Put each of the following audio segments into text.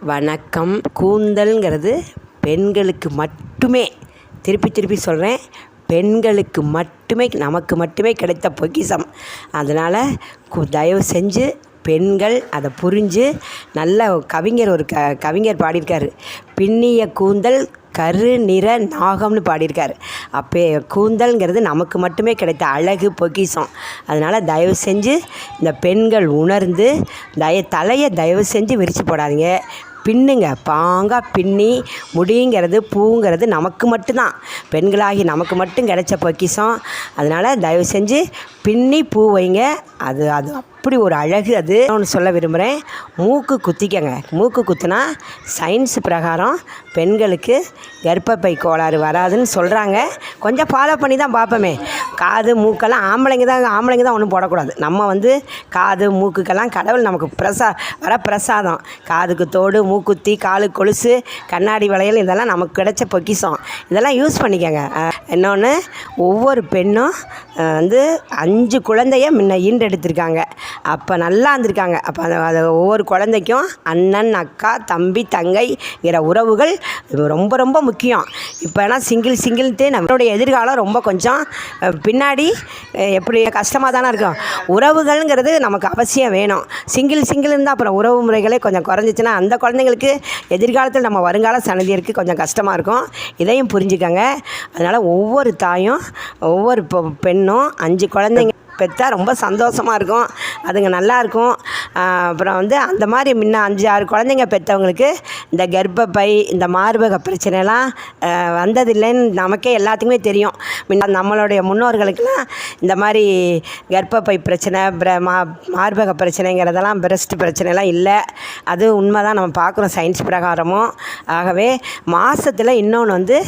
வணக்கம். கூந்தல்ங்கிறது பெண்களுக்கு மட்டுமே. திருப்பி திருப்பி சொல்கிறேன் பெண்களுக்கு மட்டுமே நமக்கு மட்டுமே கிடைத்த பொக்கிஷம். அதனால் தயவு செஞ்சு பெண்கள் அதை புரிஞ்சு நல்ல கவிஞர் ஒரு க கவிஞர் பாடியிருக்காரு. பின்னிய கூந்தல் கரு நிற நாகம்னு பாடியிருக்காரு. அப்போ கூந்தல்ங்கிறது நமக்கு மட்டுமே கிடைத்த அழகு பொக்கிஷம். அதனால் தயவு செஞ்சு இந்த பெண்கள் உணர்ந்து தய தலையை தயவு செஞ்சு விரித்து போடாதீங்க. பின்னுங்க. பாங்காக பின்னி முடிங்கிறது பூங்கிறது நமக்கு மட்டும்தான். பெண்களாகி நமக்கு மட்டும் கிடைச்ச பொக்கிஷம். அதனால் தயவு செஞ்சு பின்னி பூ வைங்க. அது அது அப்படி ஒரு அழகு அது. ஒன்று சொல்ல விரும்புகிறேன் மூக்கு குத்திக்கங்க. மூக்கு குத்துனா சயின்ஸ் பிரகாரம் பெண்களுக்கு கர்ப்பப்பை கோளாறு வராதுன்னு சொல்கிறாங்க கொஞ்சம் ஃபாலோ பண்ணி தான் பார்ப்போமே. காது மூக்கெல்லாம் ஆம்பளைங்க தான் ஆம்பளைங்க தான் ஒன்றும் போடக்கூடாது. நம்ம வந்து காது மூக்குக்கெல்லாம் கடவுள் நமக்கு பிரசா வர பிரசாதம் காதுக்கு தோடு மூக்குத்தி காலு கொலுசு கண்ணாடி வளையல் இதெல்லாம் நமக்கு கிடைச்ச பொக்கிஷம். இதெல்லாம் யூஸ் பண்ணிக்கோங்க. இன்னொன்று ஒவ்வொரு பெண்ணும் வந்து அஞ்சு குழந்தைய முன்ன ஈண்டெடுத்திருக்காங்க. அப்போ நல்லா இருந்திருக்காங்க. அப்போ அந்த அது ஒவ்வொரு குழந்தைக்கும் அண்ணன் அக்கா தம்பி தங்கைங்கிற உறவுகள் ரொம்ப ரொம்ப முக்கியம். இப்போனா சிங்கிள் சிங்கிள்ட்டு நம்மளுடைய எதிர்காலம் ரொம்ப கொஞ்சம் பின்னாடி எப்படி கஷ்டமாக தானே இருக்கும். உறவுகள்ங்கிறது நமக்கு அவசியம் வேணும். சிங்கிள் சிங்கிள் இருந்தால் அப்புறம் உறவு முறைகளே கொஞ்சம் குறைஞ்சிச்சின்னா அந்த குழந்தைங்களுக்கு எதிர்காலத்தில் நம்ம வருங்கால சன்னதியருக்கு கொஞ்சம் கஷ்டமாக இருக்கும். இதையும் புரிஞ்சுக்கங்க. அதனால் ஒவ்வொரு தாயும் ஒவ்வொரு பெண்ணும் அஞ்சு குழந்தைங்க பெற்றா ரொம்ப சந்தோஷமாக இருக்கும். அதுங்க நல்லாயிருக்கும் அப்புறம் வந்து அந்த மாதிரி முன்ன அஞ்சு ஆறு குழந்தைங்க பெற்றவங்களுக்கு இந்த கர்ப்பப்பை இந்த மார்பக பிரச்சனைலாம் வந்ததில்லைன்னு நமக்கே எல்லாத்துக்குமே தெரியும். முன்ன நம்மளுடைய முன்னோர்களுக்கெல்லாம் இந்த மாதிரி கர்ப்பப்பை பிரச்சனை பிர மா மார்பக பிரச்சனைங்கிறதெல்லாம் பிரஸ்ட் பிரச்சனைலாம் இல்லை. அது உண்மை தான் நம்ம பார்க்குறோம் சயின்ஸ் பிரகாரமும். ஆகவே மாதத்தில் இன்னொன்று வந்து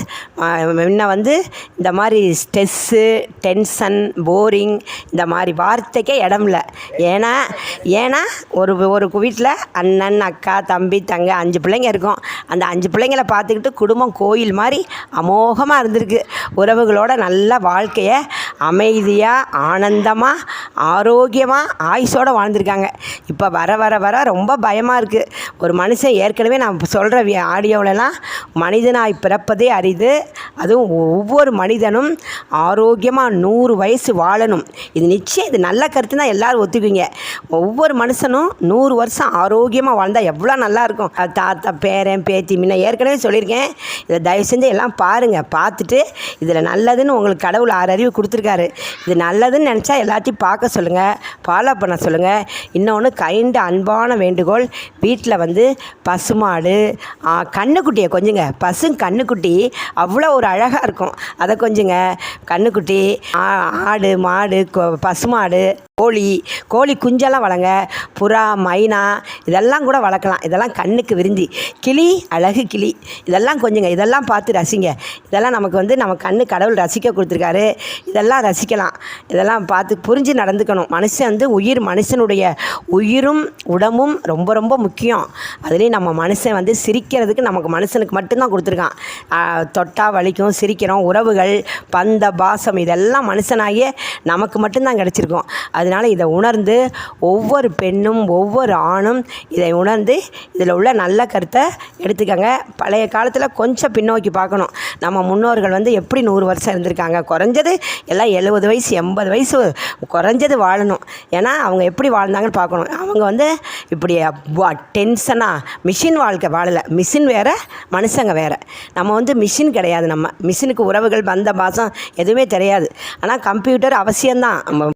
முன்ன வந்து இந்த மாதிரி ஸ்ட்ரெஸ்ஸு டென்ஷன் போரிங் இந்த மாதிரி வார்த்தைக்கே இடம் இல்லை. ஏன்னா ஏன்னா ஒரு ஒரு வீட்டில் அண்ணன் அக்கா தம்பி தங்க அஞ்சு பிள்ளைங்க இருக்கும். அந்த அஞ்சு பிள்ளைங்கள பார்த்துக்கிட்டு குடும்பம் கோயில் மாதிரி அமோகமாக இருந்திருக்கு. உறவுகளோட நல்ல வாழ்க்கையை அமைதியாக ஆனந்தமாக ஆரோக்கியமாக ஆயுசோடு வாழ்ந்திருக்காங்க. இப்போ வர வர வர ரொம்ப பயமாக இருக்குது ஒரு மனுஷன் ஏற்கனவே நான் சொல்கிற ஆடியோவிலலாம் மனிதனாய் பிறப்பதே அரிது. அதுவும் ஒவ்வொரு மனிதனும் ஆரோக்கியமாக நூறு வயசு வாழணும். இது நிச்சயம் இது நல்ல கருத்து தான் எல்லோரும் ஒத்துக்குவீங்க. ஒவ்வொரு மனுஷனும் நூறு வருஷம் ஆரோக்கியமாக வாழ்ந்தால் எவ்வளோ நல்லாயிருக்கும் தாத்தா பேரன் பேத்தி முன்ன ஏற்கனவே சொல்லியிருக்கேன். இதை தயவு செஞ்சு எல்லாம் பாருங்கள் பார்த்துட்டு இதில் நல்லதுன்னு உங்களுக்கு கடவுள் ஆறு அறிவு கொடுத்துருக்காரு. இது நல்லதுன்னு நினச்சா எல்லாத்தையும் பார்க்க சொல்லுங்கள் ஃபாலோ பண்ண சொல்லுங்கள் இன்னொன்று கைண்டு அன்பான வேண்டுகோள். வீட்டில் வந்து பசுமாடு கண்ணுக்குட்டியை கன்றுக்குட்டியை பசு கன்றுக்குட்டி அவ்வளோ ஒரு அழகாக இருக்கும். அதை கொஞ்சங்க. கன்றுக்குட்டி ஆ- ஆடு மாடு பசுமாடு. கோழி கோழி குஞ்செல்லாம் வளங்க. புறா மைனா இதெல்லாம் கூட வளர்க்கலாம். இதெல்லாம் கண்ணுக்கு விரிஞ்சி. கிளி அழகு கிளி. இதெல்லாம் கொஞ்சங்க. இதெல்லாம் பார்த்து ரசிங்க. இதெல்லாம் நமக்கு வந்து நம்ம கண்ணு கடவுள் ரசிக்க கொடுத்துருக்காரு. இதெல்லாம் ரசிக்கலாம். இதெல்லாம் பார்த்து புரிஞ்சு நடந்துக்கணும். மனுஷன் வந்து உயிர் மனுஷனுடைய உயிரும் உடம்பும் ரொம்ப ரொம்ப முக்கியம். அதுலேயும் நம்ம மனுஷன் வந்து சிரிக்கிறதுக்கு நமக்கு மனுஷனுக்கு மட்டும்தான் கொடுத்துருக்கான். தொட்டா வலிக்கும் சிரிக்கிறோம். உறவுகள் பந்த பாசம் இதெல்லாம் மனுஷனாகிய நமக்கு மட்டும்தான் கிடச்சிருக்கும். அதனால் இதை உணர்ந்து ஒவ்வொரு பெண்ணும் ஒவ்வொரு ஆணும் இதை உணர்ந்து இதில் உள்ள நல்ல கருத்தை எடுத்துக்கங்க. பழைய காலத்தில் கொஞ்சம் பின்னோக்கி பார்க்கணும். நம்ம முன்னோர்கள் வந்து எப்படி நூறு வருஷம் இருந்திருக்காங்க? குறைஞ்சது எல்லாம் எழுபது வயசு எண்பது வயசு குறைஞ்சது வாழணும். ஏன்னா அவங்க எப்படி வாழ்ந்தாங்கன்னு பார்க்கணும். அவங்க வந்து இப்படி டென்ஷனாக மிஷின் வாழ்க்கை வாழலை. மிஷின் வேறு மனுஷங்க வேறு. நம்ம வந்து மிஷின் கிடையாது நம்ம. மிஷினுக்கு உறவுகள் பந்த பாசம் எதுவுமே தெரியாது. ஆனால் கம்ப்யூட்டர் அவசியம்தான். நம்ம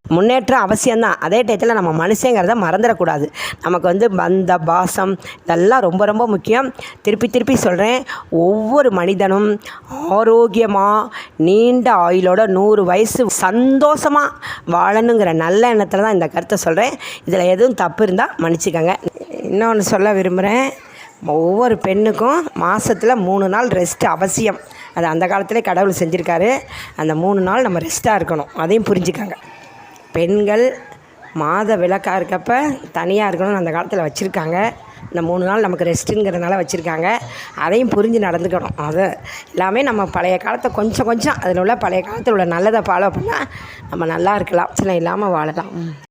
அவசியம். அவசியம்தான். அதே டயத்தில் நம்ம மனுஷங்கிறத மறந்துடக்கூடாது. நமக்கு வந்து பந்த பாசம் இதெல்லாம் ரொம்ப ரொம்ப முக்கியம். திருப்பி திருப்பி சொல்கிறேன் ஒவ்வொரு மனிதனும் ஆரோக்கியமாக நீண்ட ஆயுளோட நூறு வயசு சந்தோஷமாக வாழணுங்கிற நல்ல எண்ணத்தில் தான் இந்த கருத்தை சொல்கிறேன் இதில் எதுவும் தப்பு இருந்தால் மன்னிச்சுக்கோங்க. இன்னொன்று சொல்ல விரும்புகிறேன் ஒவ்வொரு பெண்ணுக்கும் மாதத்தில் மூணு நாள் ரெஸ்ட் அவசியம். அது அந்த காலத்திலே கடவுள் செஞ்சுருக்காரு. அந்த மூணு நாள் நம்ம ரெஸ்ட்டாக இருக்கணும். அதையும் புரிஞ்சுக்காங்க. பெண்கள் மாத விளக்காக இருக்கப்ப தனியாக இருக்கணும்னு அந்த காலத்தில் வச்சுருக்காங்க. இந்த மூணு நாள் நமக்கு ரெஸ்ட்டுங்கிறதுனால வச்சுருக்காங்க. அதையும் புரிஞ்சு நடந்துக்கணும். அது எல்லாமே நம்ம பழைய காலத்தை கொஞ்சம் கொஞ்சம் அதில் உள்ள பழைய காலத்தில் உள்ள நல்லதை ஃபாலோ பண்ணால் நம்ம நல்லா இருக்கலாம். பிரச்சனை இல்லாமல் வாழலாம்.